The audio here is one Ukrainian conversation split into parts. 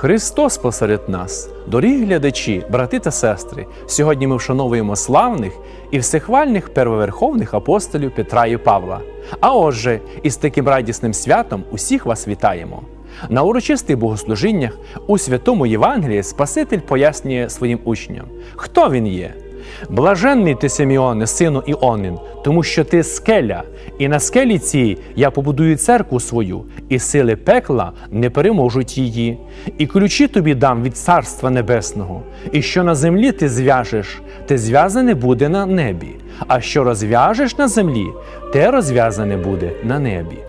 Христос посеред нас, дорогі глядачі, брати та сестри. Сьогодні ми вшановуємо славних і всехвальних первоверховних апостолів Петра і Павла. А отже, із таким радісним святом усіх вас вітаємо. На урочистих богослужіннях у святому Євангелії Спаситель пояснює своїм учням, хто він є. Блаженний ти Симеоне, сину Іонин, тому що ти скеля, і на скелі цій я побудую церкву свою, і сили пекла не переможуть її. І ключі тобі дам від Царства Небесного, і що на землі ти зв'яжеш, те зв'язане буде на небі, а що розв'яжеш на землі, те розв'язане буде на небі.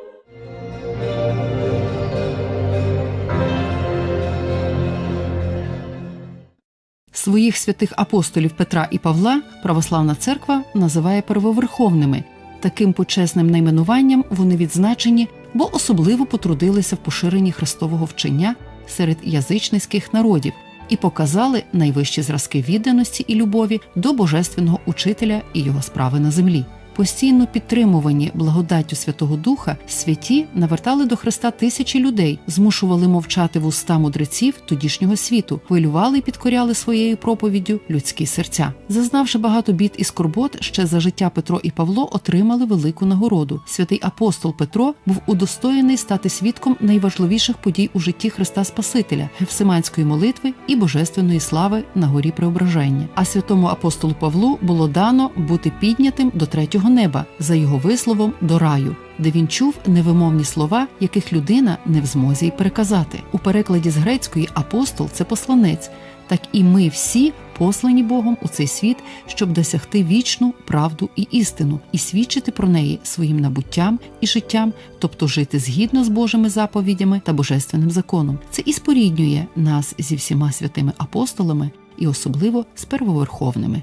Своїх святих апостолів Петра і Павла православна церква називає первоверховними. Таким почесним найменуванням вони відзначені, бо особливо потрудилися в поширенні христового вчення серед язичницьких народів і показали найвищі зразки відданості і любові до божественного учителя і його справи на землі. Постійно підтримувані благодаттю Святого Духа, святі навертали до Христа тисячі людей, змушували мовчати вуста мудреців тодішнього світу, хвилювали і підкоряли своєю проповіддю людські серця. Зазнавши багато бід і скорбот, ще за життя Петро і Павло отримали велику нагороду. Святий апостол Петро був удостоєний стати свідком найважливіших подій у житті Христа Спасителя, гефсиманської молитви і божественної слави на горі Преображення. А святому апостолу Павлу було дано бути піднятим до третього неба за його висловом до раю, де він чув невимовні слова, яких людина не в змозі й переказати. У перекладі з грецької апостол це посланець. Так і ми всі послані Богом у цей світ, щоб досягти вічну правду і істину, і свідчити про неї своїм набуттям і життям, тобто жити згідно з Божими заповідями та божественним законом. Це і споріднює нас зі всіма святими апостолами, і особливо з первоверховними.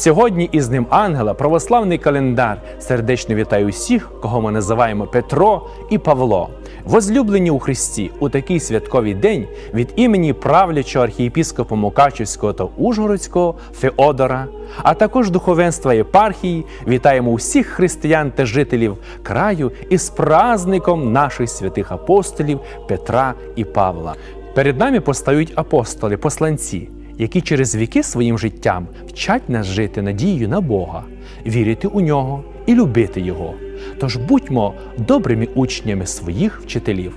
Сьогодні із ним ангела православний календар. Сердечно вітаю усіх, кого ми називаємо Петро і Павло. Возлюблені у Христі у такий святковий день від імені правлячого архієпіскопа Мукачівського та Ужгородського Феодора, а також духовенства єпархії, вітаємо усіх християн та жителів краю із праздником наших святих апостолів Петра і Павла. Перед нами постають апостоли, посланці які через віки своїм життям вчать нас жити надією на Бога, вірити у нього і любити Його. Тож будьмо добрими учнями своїх вчителів.